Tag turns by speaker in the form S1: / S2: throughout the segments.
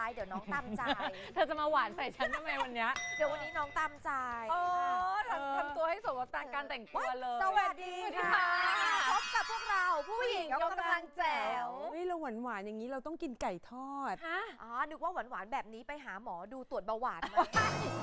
S1: อะไรเดี๋ยวน้องตามใจ
S2: เธอจะมาหวานใส่ฉันทำไมวันเนี้ย
S1: เดี๋ยววันนี้น้องตามใจ
S2: โอ้
S1: ค่ะ
S2: ทำทำตัวให้สมกับการแต่งตัวเลย
S1: สวัสดีค่ะ พบกับพวกเราผู้หญิงยกกำลังแจ๋ว
S3: เฮ้ยเราหวานหวานๆอย่างนี้เราต้องกินไก่ทอด
S2: ฮะ
S1: อ๋อ นึกว่าหวานๆแบบนี้ไปหาหมอดูตรวจเบาหวานไหม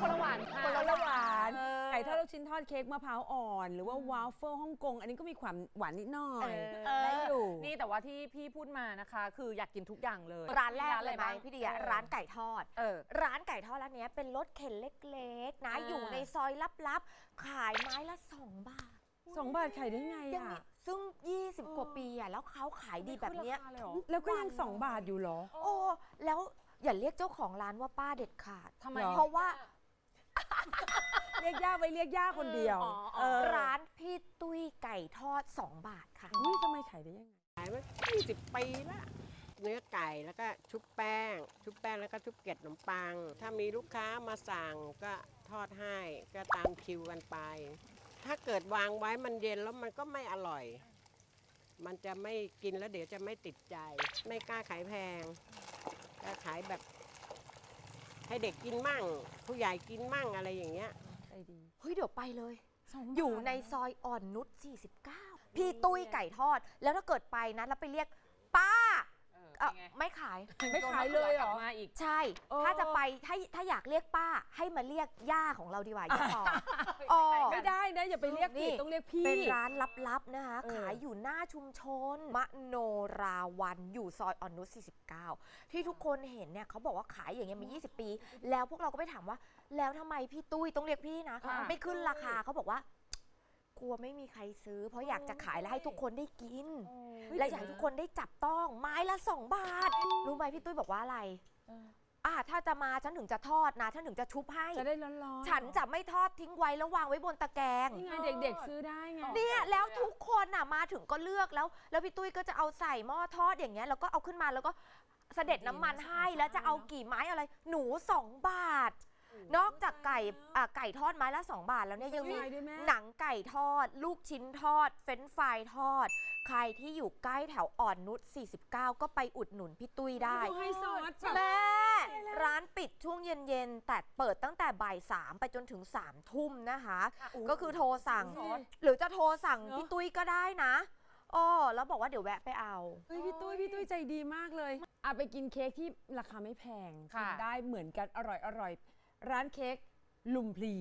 S2: คนละหวานค่ะ
S3: คนละหวาน
S2: เออ
S3: ไก่ทอดลูกชิ้นทอดเค้กมะพร้าวอ่อน หรือว่าวาฟเฟิลฮ่องกง อันนี้ก็มีความหวานนิดหน่อย
S2: เออ
S3: ได้อยู่
S2: นี่แต่ว่าที่พี่พูดมานะคะ คืออยากกินทุกอย่างเลย
S1: ร้านแรกเลยไหม
S2: บ้าง
S1: พี่เดีย
S2: ออ
S1: ร้านไก่ทอด
S2: เออ
S1: ร้านไก่ทอดร้านเนี้ยเป็นรถเข็นเล็กๆ นะ
S2: อ่า
S1: อยู่ในซอยลับๆขายไม้ละ 2 บาท
S3: สองบาทขายได้ไง
S1: ยัง
S3: อะ
S1: มีซึ่ง 20 กว่าปีอะแล้วเขาขายดีแบบเนี้ย
S2: ไม่ขึ้นราคาเลยเหรอ
S3: แล้วก็ยังสองบาทอยู่เหรอ
S1: โอ้แล้วอย่าเรียกเจ้าของร้านว่าป้าเด็ดขาด
S2: ทำไม
S3: เหรอ
S1: เพราะว่า
S3: เรียกย่าไว้เรียกย่าคนเดียว
S2: อ๋ออ๋อ
S3: เออ
S1: ร้านพี่ตุ้ยไก่ทอด 2 บาทค่ะ
S3: อุ้ยทำไมขายได้ยังไง
S4: ขายมา20 ปีละเนื้อไก่ แล้วก็ชุบแป้ง ชุบแป้งแล้วก็ชุบเกล็ดขนมปัง ถ้ามีลูกค้ามาสั่งก็ทอดให้ก็ตามคิวกันไป ถ้าเกิดวางไว้มันเย็นแล้วมันก็ไม่อร่อย มันจะไม่กินแล้วเดี๋ยวจะไม่ติดใจ ไม่กล้าขายแพงก็ขายแบบให้เด็กกินมั่ง ผู้ใหญ่กินมั่งอะไรอย่างเงี้ย
S3: ใจดี
S1: เฮ้ยเดี๋ยวไปเลย
S3: สงบาท
S1: อยู่ในซอยอ่อนนุช49 พี่ตุ้ยไก่ทอด แล้วถ้าเกิดไปนะ แล้วไปเรียกป้า
S2: เออ
S1: เอ่อ
S2: เป็นไง
S1: ไม่ขาย
S3: ไม่ขายเลยเหรอ
S2: กบมาอีก
S1: ใช่
S3: เออ
S1: ถ้าจะไปถ้าถ้าอยากเรียกป้าให้มาเรียกย่าของเราดีกว่าย่าปออ๋อ
S3: ไม่ได้นะ อย่าไปเรียก
S1: นี่
S3: ผิดต้องเรียกพี่
S1: เป็นร้านลับๆนะคะ
S3: เออ
S1: ขายอยู่หน้าชุมชน มโนราวันอยู่ซอยอ่อนนุช49 ที่ทุกคนเห็นเนี่ยเขาบอกว่าขายอย่างเงี้ยมา 20 ปี แล้วพวกเราก็ไปถามว่า แล้วทำไมพี่ตุ้ยต้องเรียกพี่นะ
S2: ค่ะ
S1: ไม่ขึ้นราคาเขาบอกว่า กลัวไม่มีใครซื้อ เพราะอยากจะขายแล้วให้ทุกคนได้กิน และอยากให้ทุกคนได้จับต้องไม้ละ2บาท รู้ไหมพี่ตุ้ยบอกว่าอะไร
S3: เออ
S1: อ่าถ้าจะมาฉันถึงจะทอดนะฉันถึงจะชุบให้
S3: จะได้ร้อนๆ
S1: ฉันจะไม่ทอดทิ้งไว้แล้ววางไว้บนตะแกรง
S3: นี่ไงเด็ก ๆ ซื้อได้ไง
S1: เนี่ยแล้วทุกคนน่ะมาถึงก็เลือกแล้ว แล้วพี่ตุ้ยก็จะเอาใส่หม้อทอดอย่างเงี้ยแล้วก็เอาขึ้นมาแล้วก็เสด็จน้ำมันให้แล้วจะเอากี่ไม้อะไร หนู2บาท นอกจากไก่อะไก่ทอดไม้ละ 2 บาทแล้วเนี่ยยังมี
S3: ไฟด้วยแม่
S1: หนังไก่ทอด ลูกชิ้นทอด เฟรนช์ฟรายทอด ใครที่อยู่ใกล้แถวอ่อนนุช 49 ก็ไปอุดหนุนพี่ตุ้ยได้
S3: เขาให้ซอสแบบ
S1: แม่ ร้านปิดช่วงเย็น ๆ แต่เปิดตั้งแต่บ่ายสามไปจนถึง3ามทุ่มนะคะ ก็คือโทรสั่ง
S3: ซอส
S1: หรือจะโทรสั่ง
S3: เนอะ
S1: พี่ตุ้ยก็ได้นะอ๋อแล้วบอกว่าเดี๋ยวแวะไปเอา
S3: เฮ้ยพี่ตุ้ยพี่ตุ้ยใจดีมากเลยอะไปกินเค้กที่ราคาไม่แพง
S2: ค่ะ
S3: กินได้เหมือนกันอร่อยอร่อย ร้านเค้กลุมพลี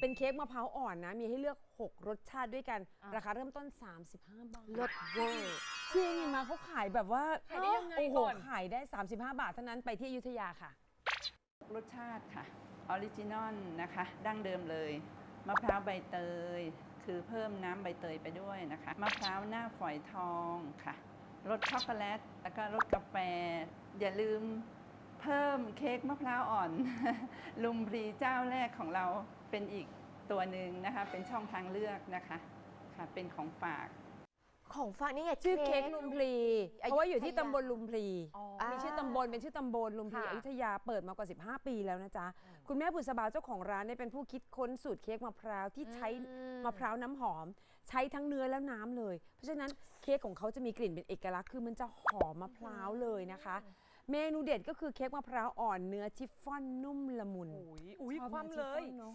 S3: เป็นเค้กมะพร้าวอ่อนนะ มีให้เลือก 6 รสชาติด้วยกัน
S2: อะ
S3: ราคาเริ่มต้น 35 บาท
S1: เลิศเวอร์
S3: จริงเห็นไหมาเขาขายแบบว่า
S2: ขายได้ยังไง
S3: โอ้โห
S2: ก่อน
S3: ขายได้ 35 บาทเท่านั้นไปที่อยุธยาค่ะ
S5: รสชาติค่ะออริจินอลนะคะ ดั้งเดิมเลยมะพร้าวใบเตย คือเพิ่มน้ำใบเตยไปด้วยนะคะมะพร้าวหน้าฝอยทองค่ะรสช็อกโกแลตแล้วก็รสกาแฟ อย่าลืม เพิ่มเค้กมะพร้าวอ่อน ลุมพรีเจ้าแรกของเราเป็นอีกตัวหนึ่งนะคะ เป็นช่องทางเลือกนะคะค่ะเป็นของฝาก
S1: ของฝากนี่ไง
S3: ชื่อเค้กลุมพลี
S1: อยุธยา
S3: เพราะว่าอยู่ที่ตำบลลุมพลี
S2: อ๋อ
S1: อ่า
S3: มีชื่อตำบลเป็นชื่อตำบลลุมพลี
S2: ค่ะ
S3: อยุธยาเปิดมากว่า 15 ปีแล้วนะจ๊ะ คุณแม่บุษบาเจ้าของร้านเนี่ยเป็นผู้คิดค้นสูตรเค้กมะพร้าวที่ใช้
S1: อืม
S3: มะพร้าวน้ำหอม ใช้ทั้งเนื้อและน้ำเลย เพราะฉะนั้นเค้กของเขาจะมีกลิ่นเป็นเอกลักษณ์คือมันจะหอมมะพร้าวเลยนะคะ เมนูเด็ดก็คือเค้กมะพร้าวอ่อนเนื้อชิฟฟ่อนนุ่มละมุน
S2: อุ้ยอุ้ย
S3: ชอบ
S2: ความ
S3: นื้อ
S2: เลย
S3: ชิฟฟ่อนเนอะ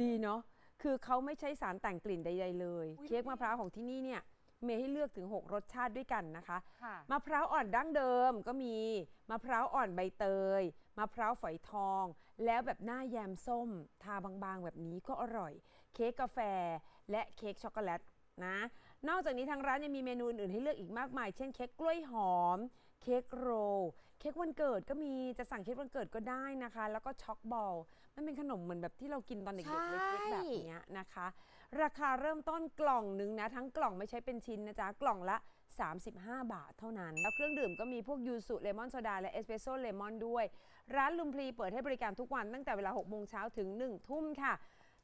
S3: ดีเนาะคือเขาไม่ใช้สารแต่งกลิ่นใด ๆ เลย
S2: อุ๊ย
S3: เค้กมะพร้าวของที่นี่เนี่ยมีให้เลือกถึง 6 รสชาติด้วยกันนะคะ
S2: ค่ะ
S3: มะพร้าวอ่อนดั้งเดิมก็มีมะพร้าวอ่อนใบเตยมะพร้าวฝอยทอง แล้วแบบหน้าแยมส้ม ทาบางๆ แบบนี้ก็อร่อย เค้กกาแฟและเค้กช็อกโกแลตนะนอกจากนี้ทางร้านยังมีเมนูอื่นๆให้เลือกอีกมากมาย เช่นเค้กกล้วยหอม เค้กโรลเค้กวันเกิดก็มีจะสั่งเค้กวันเกิดก็ได้นะคะ แล้วก็ช็อกบอลมันเป็นขนมเหมือนแบบที่เรากินตอนเด็กๆเล็กๆแบบเนี้ยนะคะ ราคาเริ่มต้นกล่องหนึ่งนะ ทั้งกล่องไม่ใช้เป็นชิ้นนะจ๊ะ กล่องละ 35 บาทเท่านั้น แล้วเครื่องดื่มก็มีพวกยูสุเลมอนโซดาและเอสเปรสโซ่เลมอนด้วย ร้านลุมพลีเปิดให้บริการทุกวันตั้งแต่เวลา6โมงเช้าถึง 1 ทุ่มค่ะ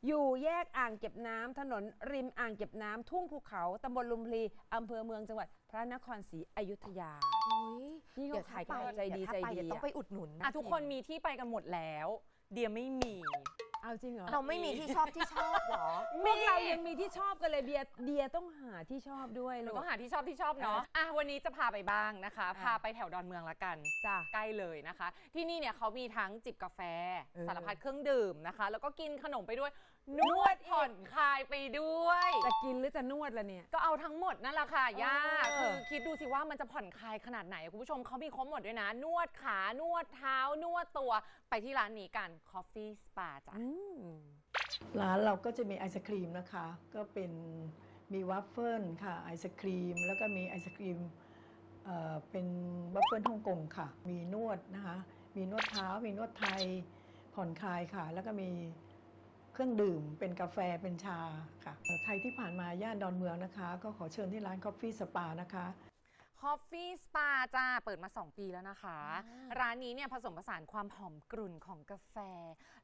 S3: อยู่แยกอ่างเก็บน้ำถนนริมอ่างเก็บน้ำทุ่งภูเขาตำบลลุมพลีอำเภอเมืองจังหวัดพระนครศรีอยุธยา
S1: อุ๊ย
S3: นี่
S1: เดี๋
S3: เขา
S1: ยว
S3: ขายกันแบบใจดี
S1: เยว
S3: ใจ
S1: ถ้าไป
S3: ดี
S1: เดี๋ยวต้อง
S3: อะ
S1: ไปอุดหนุนนะ
S2: อะทุกคนมีที่ไปกันหมดแล้ว เดียไม่มี
S3: เอาจริงเหรอ
S1: เราไม่มีที่ชอบที่ชอบเหรอ
S3: พวกเรายังมีที่ชอบกันเลยเบียร์เดียต้องหาที่ชอบด้วย
S2: หนู
S3: ลูก
S2: ต้องหาที่ชอบที่ชอบเนาะ อะวันนี้จะพาไปบ้างนะคะ
S3: อะ
S2: พาไปแถวดอนเมืองละกัน
S3: จ้ะ
S2: ใกล้เลยนะคะ ที่นี่เนี่ยเขามีทั้งจิบกาแฟ
S3: เออ
S2: สารพัดเครื่องดื่มนะคะ แล้วก็กินขนมไปด้วย นวดผ่อนคลายไปด้วย
S3: จะกินหรือจะนวดล่ะเนี่ย
S2: ก็เอาทั้งหมดนั่นแหละค่ะย่า
S3: เอ
S2: คือ
S3: อ
S2: คิดดูสิว่ามันจะผ่อนคลายขนาดไหน คุณผู้ชมเขามีครบหมดด้วยนะ นวดขานวดเท้านวดตัวไปที่ร้านนี้กัน Coffee Spa จ้ะ
S3: อืม
S6: ร้านเราก็จะมีไอศครีมนะคะ ก็เป็นมีวัฟเฟิลค่ะไอศครีม แล้วก็มีไอศครีมเอ่อเป็นวัฟเฟิลฮ่องกงค่ะ มีนวดนะคะ มีนวดเท้า มีนวดไทยผ่อนคลายค่ะ แล้วก็มี เครื่องดื่ม เป็นกาแฟเป็นชาค่ะเอ่อใครที่ผ่านมาย่านดอนเมืองนะคะ ก็ขอเชิญที่ร้าน Coffee Spa นะคะ
S2: Coffee Spa จ้าเปิดมา 2 ปีแล้วนะคะ ร้านนี้เนี่ยผสมผสานความหอมกรุ่นของกาแฟ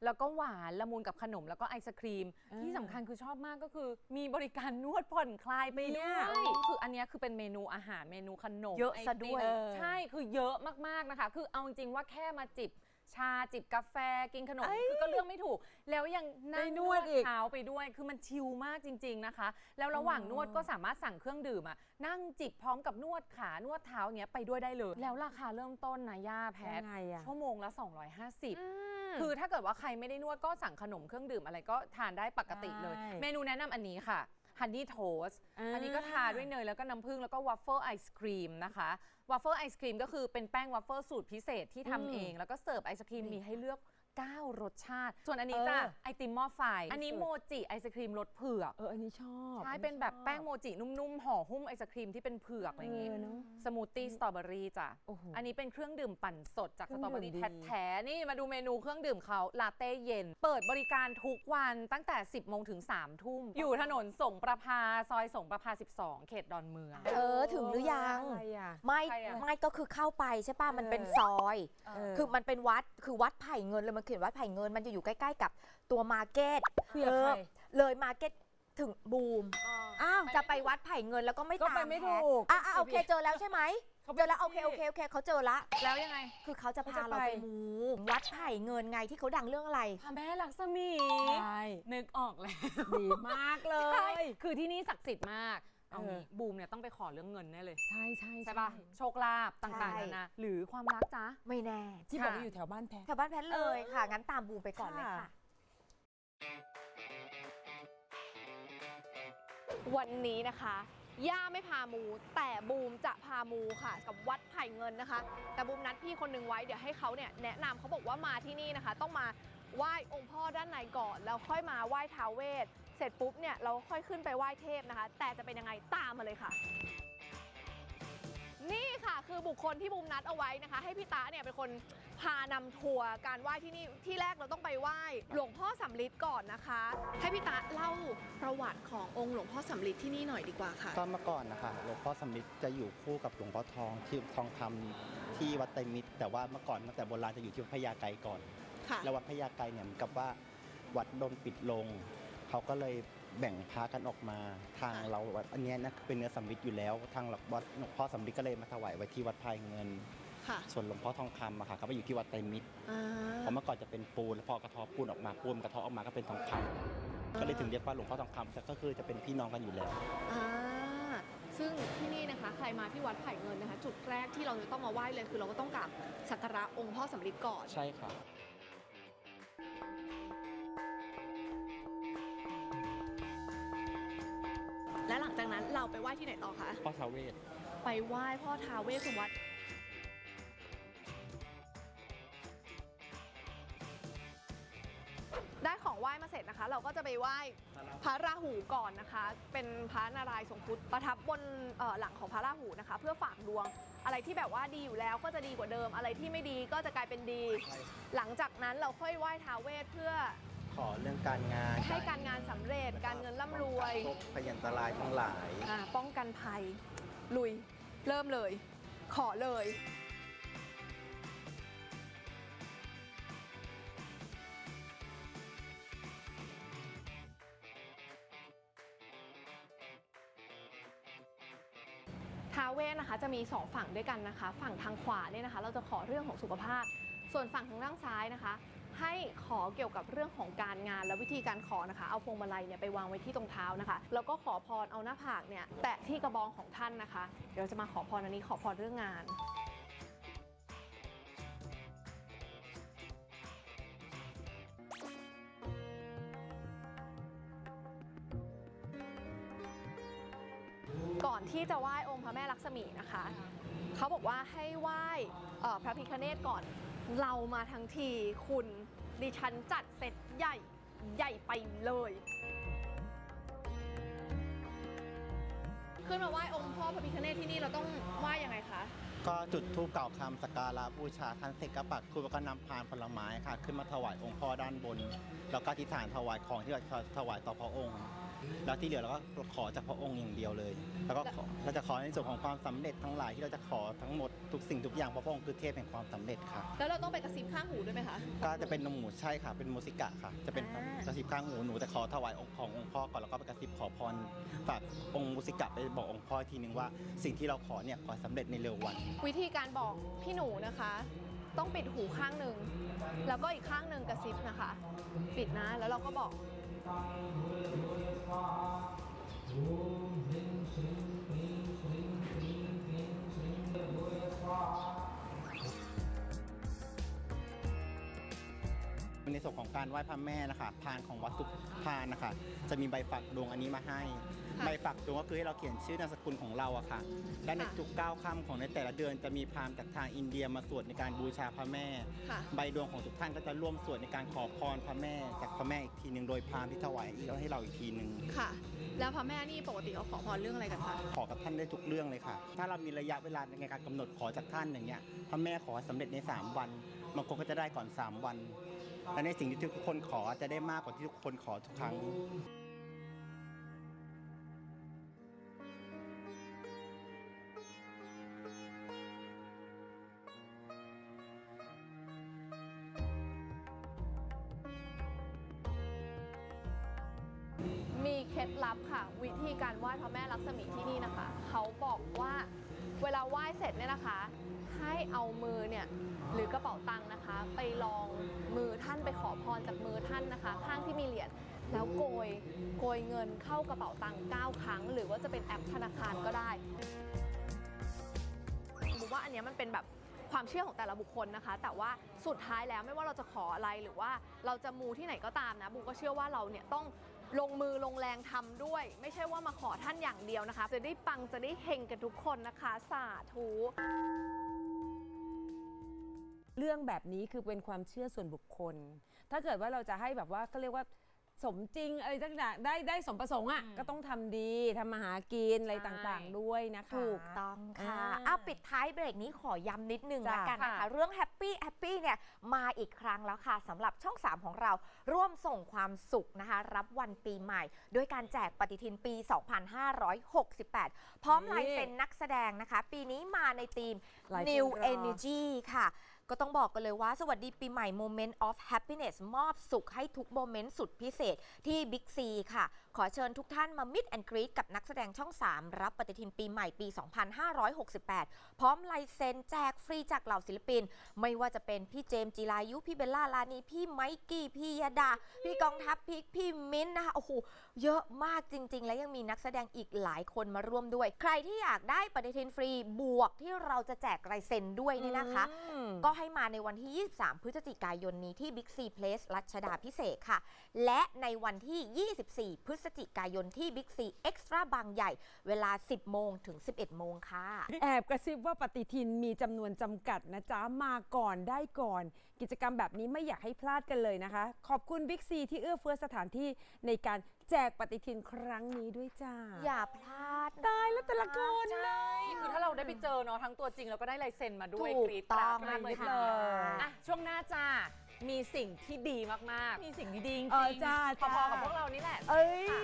S2: แล้วก็หวานละมุนกับขนมแล้วก็ไอศครีม
S3: อ่า
S2: ที่สำคัญคือชอบมากก็คือ มีบริการนวดผ่อนคลายไป
S3: เนี่
S2: ด้วยยคืออันเนี้ยคือเป็นเมนูอาหารเมนูขนม
S1: เยอะ
S2: ไติม
S1: ซะด้วย
S2: เออใช่คือเยอะมากๆนะคะ คือเอาจริงๆว่าแค่มาจิบ ชาจิบกาแฟกินขนมคือก็เลือกไม่ถูก แล้วยังนั่ง
S3: ไปน
S2: น
S3: ว
S2: ว
S3: ด
S2: ด
S3: อีก
S2: เท้าไปด้วย คือมันชิลมากจริง ๆนะคะ แล้วระหว่างนวดก็สามารถสั่งเครื่องดื่มอะนั่งจิบพร้อมกับนวดขานวดเท้าเนี้ยไปด้วยได้เลย แล้วราคาเริ่มต้นนะย่าแพ
S3: ยั
S2: ท
S3: งไงอะ
S2: ชั่วโมงละ 250
S1: อืม
S2: คือถ้าเกิดว่าใครไม่ได้นวดก็สั่งขนมเครื่องดื่มอะไรก็ทานได้ปกติเลย
S3: ใช่
S2: เมนูแนะนำอันนี้ค่ะ ฮันนี่โทสาอันนี้ก็ทาด้วยเนยแล้วก็น้ำผึ้งแล้วก็วัฟเฟิลไอศครีมนะคะวัฟเฟิลไอศครีมก็คือเป็นแป้งวัฟเฟิลสูตรพิเศษที่
S3: อืม
S2: ทำเอง แล้วก็เสิร์ฟไอศครีมมีให้เลือก 9 รสชาติ ส่วนอันนี้
S3: เออ
S2: จ้ะไอติมหม้อไฟ อันนี้
S3: สุด
S2: โมจิไอศครีมรสเผือก
S3: เอออันนี้ชอบ
S2: ใช่
S3: อั
S2: เป็นแบบ
S3: ชอ
S2: แป้งโมจินุ่มๆห่อหุ้มไอศครีมที่เป็นเผือกอะไรอย่างงี้
S3: เออเนอะ
S2: สมูทตี้สตรอเบอรี่จ้ะ
S3: โอ้โห
S2: อันนี้เป็นเครื่องดื่มปั่นสดจาก
S3: เค
S2: ส
S3: รื่อง
S2: ตรอเบอรี่
S3: ดื่มดี
S2: แท้ๆนี่มาดูเมนูเครื่องดื่มเขาลาเต้เย็น เปิดบริการทุกวันตั้งแต่ 10โมงถึง3ทุ่มอยู่ถนนสงประพาซอยสงประพา12 เขตดอนเมือง
S1: เออถึงหรือยัง
S3: อะไรอะ
S1: ไม่
S2: ใครอะ
S1: ไม่ก็คือเข้าไปใช่ป่ะมันเป็น
S3: เออ
S1: ซอย
S3: เออ
S1: คือมันเป็นวัดคือวัดไผ่เงินเลยมันเขียนวัดไผ่เงินมันจะอยู่ใกล้ๆกับตัวมาร์เก็ต
S3: คุยกับ
S1: เออ
S3: ใคร
S1: เลยมาร์เก็ตถึงบูม
S3: อ้าว
S1: จะไปวัดไผ่เงินแล้วก็ไม่
S3: ก็
S1: ตาม
S3: ไปไม่
S1: แพ้
S3: ถูก
S1: อะอะโอเคเจอแล้วใช่ไหม
S3: เขาไป
S1: เจอแล้วโอเคโอเคโอเคเขาเจอละ
S2: แล้วยังไง
S1: คือเขาจะ
S3: เขา
S1: พา
S3: จะ
S1: เรา
S3: ไป
S1: ไปมูวัดไผ่เงินไงที่เขาดังเรื่องอะไร
S2: พระแม่ลักษมี
S3: ใช่
S2: นึกออกแล้ว
S3: ดีมากเล
S2: ใช่
S3: ย
S2: คือที่นี่ศักดิ์สิทธิ์มาก เอา
S3: เออ
S2: งี้บูมเนี่ยต้องไปขอเรื่องเงินแน่เลย
S3: ใช่ใช่
S2: ใช่ปะโชคลาภต่าง
S1: ใช่
S2: ๆนานาหรือความรักจ๊ะ
S1: ไม่แน่
S3: ที่บอก
S2: ค่ะ
S3: ว่าอยู่แถวบ้านแพท
S1: แถวบ้านแพทย์เลยค่ะ งั้นตามบูมไปก่อนเลย
S3: ค่ะ
S1: ค่ะ
S7: วันนี้นะคะ ย่าไม่พามู แต่บูมจะพามูค่ะ กับวัดไผ่เงินนะคะ แต่บูมนัดพี่คนหนึ่งไว้เดี๋ยวให้เขาเนี่ยแนะนำเขาบอกว่ามาที่นี่นะคะ ต้องมาไหว้องค์พ่อด้านในก่อน แล้วค่อยมาไหว้ท้าวเวส เสร็จปุ๊บเนี่ยเราค่อยขึ้นไปไหว้เทพนะคะ แต่จะเป็นยังไงตามมาเลยค่ะ นี่ค่ะคือบุคคลที่บูมนัดเอาไว้นะคะ ให้พี่ตาเนี่ยเป็นคนพานำทัวร์การไหว้ที่นี่ที่แรกเราต้องไปไหว้หลวงพ่อสำลิดก่อนนะคะ ให้พี่ตาเล่าประวัติขององค์หลวงพ่อสำลิดที่นี่หน่อยดีกว่าค่ะ
S8: ก็เมื่อก่อนนะคะหลวงพ่อสำลิดจะอยู่คู่กับหลวงพ่อทองที่ทองคำที่วัดไตรมิตร แต่ว่าเมื่อก่อนตั้งแต่โบราณจะอยู่ที่วัดพญาไกรก่อน
S7: ค่ะ
S8: แล้ววัดพญาไกรเนี่ยเหมือนกับว่าวัดโดนปิดลง เขาก็เลยแบ่งพากันออกมาทาง
S7: ค่ะ
S8: เราวัดอันเนี้ยนะเป็นเนื้อสำลิดอยู่แล้ว ทางวัดหลวงพ่อสำลิดก็เลยมาถวายไว้ที่วัดพายเงิน
S7: ค่ะ
S8: ส่วนหลวงพ่อทองคำอะค่ะเขาไปอยู่ที่วัดไตรมิตร
S7: อ่า
S8: เพราะเมื่อก่อนจะเป็นปูนแล้วพอกระเทอปูนออกมาปูนกระเทอออกมาก็เป็นทองคำก็เลยถึงเรียกว่าหลวงพ่อทองคำแต่ก็คือจะเป็นพี่น้องกันอยู่แล้ว
S7: อ่าซึ่งที่นี่นะคะใครมาที่วัดไผ่เงินนะคะ จุดแรกที่เราจะต้องมาไหว้เลยคือเราก็ต้องกราบสักการะองค์พ่อสำลิดก่อน
S8: ใช่ครั
S7: และหลังจากนั้นเราไปไหว้ที่ไหนต่อคะ
S8: พ่อทาวเวศ
S7: ไปไหว้พ่อท้าวเวสสุวรรณได้ของไหว้มาเสร็จนะคะ เราก็จะไปไหว้พระราหูก่อนนะคะ เป็นพระนารายณ์ทรงครุฑประทับบนเอ่อหลังของพระราหูนะคะ เพื่อฝากดวงอะไรที่แบบว่าดีอยู่แล้วก็จะดีกว่าเดิม อะไรที่ไม่ดีก็จะกลายเป็นดี หลังจากนั้นเราค่อยไหว้ท้าวเวสเพื่อ
S8: ขอเรื่องการงาน
S7: ให้การงานสำเร็จกา รเงินร่ำรวย
S8: พบพยันตรายทั้งหลาย
S7: อ่าป้องกันภัย ลุย เริ่มเลย ขอเลย ท้าวเวสนะคะจะมี 2 ฝั่งด้วยกันนะคะ ฝั่งทางขวาเนี่ยนะคะ เราจะขอเรื่องของสุขภาพ ส่วนฝั่งทางด้านซ้ายนะคะ ให้ขอเกี่ยวกับเรื่องของการงานและวิธีการขอนะคะ เอาพวงมาลัยเนี่ยไปวางไว้ที่ตรงเท้านะคะ แล้วก็ขอพรเอาหน้าผากเนี่ยแตะที่กระบองของท่านนะคะ เดี๋ยวจะมาขอพรอันนี้ขอพรเรื่องงานก่อนที่จะไหว้องค์พระแม่ลักษมีนะคะ เขาบอกว่าให้ไหว้พระพิคเนตก่อน เรามาทั้งทีคุณ ดิฉันจัดเซตใหญ่ใหญ่ไปเลย ขึ้นมาไหว้องค์พ่อพระพิคเนตที่นี่เราต้องไหว้ยังไงคะ
S8: ก็จุดธูปเก่าคำสักการะบูชาท่านเสร็จก็ปักทูปแล้วก็นำพานผลไม้ค่ะ ขึ้นมาถวายองค์พ่อด้านบน แล้วก็อธิษฐานถวายของที่เราถวายต่อพระองค์ แล้วที่เหลือเราก็ขอจากพระองค์อย่างเดียวเลย แล้วก็ขอเราจะขอในส่วนของความสำเร็จทั้งหลายที่เราจะขอทั้งหมดทุกสิ่งทุกอย่างเพราะพระองค์คือเทพแห่งความสำเร็จค่ะ
S7: แล้วเราต้องไปกระซิบข้างหูด้วยไหมคะ
S8: ก็จะเป็นนมหมูใช่ค่ะ เป็นโมซิกะค่ะ จะเป็น
S7: อ่า
S8: กระซิบข้างหูหนูแต่ขอถวายองค์ขององค์พ่อก่อนแล้วก็ไปกระซิบขอพรฝากองค์โมซิกะไปบอกองค์พ่ออีกทีนึงว่าสิ่งที่เราขอเนี่ยขอสำเร็จในเร็ววัน
S7: วิธีการบอกพี่หนูนะคะ ต้องปิดหูข้างหนึ่งแล้วก็อีกข้างหนึ่งกระซิบนะคะ ปิดนะแล้วเราก็บอก
S8: ในส่วนของการไหว้พระแม่นะคะพานของวัดสุพานนะคะ จะมีใบฝักดวงอันนี้มาให้
S7: ค่ะ
S8: ใบฝักดวงก็คือให้เราเขียนชื่อนามสกุลของเราอะค่ะ และใน
S7: ค่ะ
S8: ทุกเก้าค่ำของในแต่ละเดือนจะมีพราหมณ์จากทางอินเดียมาสวดในการบูชาพระแม่
S7: ค่ะ
S8: ใบดวงของทุกท่านก็จะร่วมสวดในการขอพรพระแม่จากพระแม่อีกทีหนึ่งโดยพราหมณ์ที่ถวายให้เราอีกทีหนึ่ง
S7: ค่ะ แล้วพระแม่นี่ปกติเขาขอพรเรื่องอะไรกันคะ
S8: ขอกับท่านได้ทุกเรื่องเลยค่ะ ถ้าเรามีระยะเวลาในการกำหนดขอจากท่านอย่างเงี้ย พระแม่ขอให้สำเร็จใน 3 วัน บางคนก็จะได้ก่อน 3 วัน และในสิ่งที่ทุกคนขอจะได้มากกว่าที่ทุกคนขอทุกครั้ง
S7: พระแม่ลักษมีที่นี่นะคะ เขาบอกว่าเวลาไหว้เสร็จเนี่ยนะคะ ให้เอามือเนี่ยหรือกระเป๋าตังค์นะคะ ไปลองมือท่านไปขอพรจากมือท่านนะคะ ข้างที่มีเหรียญแล้วโกยโกยเงินเข้ากระเป๋าตังค์9ครั้ง หรือว่าจะเป็นแอปธนาคารก็ได้ผมว่าอันนี้มันเป็นแบบความเชื่อของแต่ละบุคคลนะคะ แต่ว่าสุดท้ายแล้วไม่ว่าเราจะขออะไรหรือว่าเราจะมูที่ไหนก็ตามนะบูก็เชื่อว่าเราเนี่ยต้อง ลงมือลงแรงทำด้วย ไม่ใช่ว่ามาขอท่านอย่างเดียวนะคะ จะได้ปังจะได้เฮงกันทุกคนนะคะ สาธุ
S3: เรื่องแบบนี้คือเป็นความเชื่อส่วนบุคคล ถ้าเกิดว่าเราจะให้แบบว่าก็เรียกว่า สมจริงอะไรต่างๆได้ได้สมประสงค์อะ
S2: อืม
S3: ก็ต้องทำดีทำมาหากินอะไร
S2: ใช่
S3: ต่างๆด้วยนะคะ
S1: ถูกต้องค่ะ
S3: อ่า
S1: เอาปิดท้ายเบรกนี้ขอย้ำนิดนึง
S3: จ้ะ
S1: ละกันนะคะ
S2: ค่ะ
S1: เรื่องแฮปปี้แฮปปี้เนี่ยมาอีกครั้งแล้วค่ะสำหรับช่อง 3 ของเราร่วมส่งความสุขนะคะ รับวันปีใหม่ ด้วยการแจกปฏิทินปี 2568 พร้อมลายเซ็นนักแสดงนะคะ ปีนี้มาในธีม
S3: ลายเซ็น
S1: New
S3: รอ
S1: Energy ค่ะ ก็ต้องบอกกันเลยว่าสวัสดีปีใหม่ Moment of Happiness มอบสุขให้ทุกโมเมนต์สุดพิเศษที่ Big C ค่ะ ขอเชิญทุกท่านมามิดแอนกรีดกับนักแสดงช่อง 3 รับปฏิทินปีใหม่ปี 2568 พร้อมลายเซ็นแจกฟรีจากเหล่าศิลปิน ไม่ว่าจะเป็นพี่เจมส์จิรายุ พี่เบลล่าลานี พี่ไมกี้ พี่ยดา พี่กองทัพพี่พี่มิ้นท์นะคะ โอ้โห เยอะมากจริง ๆ และยังมีนักแสดงอีกหลายคนมาร่วมด้วย ใครที่อยากได้ปฏิทินฟรีบวกที่เราจะแจกลายเซ็นด้วยนี่นะคะ
S3: อืม
S1: ก็ให้มาในวันที่ 23 พฤศจิกายนนี้ที่ Big C Place รัชดาพิเศษกค่ะ และในวันที่ 24 พฤศจิกายนที่ Big C Extra บางใหญ่ เวลา 10 โมงถึง 11 โมงค่ะ
S3: แอบกระซิบว่าปฏิทินมีจำนวนจำกัดนะจ๊ะ มาก่อนได้ก่อน กิจกรรมแบบนี้ไม่อยากให้พลาดกันเลยนะคะ ขอบคุณบิ๊กซีที่เอื้อเฟื้อสถานที่ในการแจกปฏิทินครั้งนี้ด้วยจ้า
S1: อย่าพลาด
S3: ตายแล้วแต่ละคน
S2: ใช่คือถ้าเราได้ไปเจอเนาะทั้งตัวจริงแล้วก็ได้ลายเซ็นมาด้วย
S1: ถูก
S2: กรี๊ด
S1: ต้อง
S2: กราดมากเลย
S1: ค่ะ
S2: ทีเดียวอะช่วงหน้าจ้า มีสิ่งที่ดีมากๆ มีสิ่งที่ดีจริง
S3: เออจ้า
S2: พอๆกับพวกเรานี่แหละ
S3: เอ้ย
S2: ค่ะ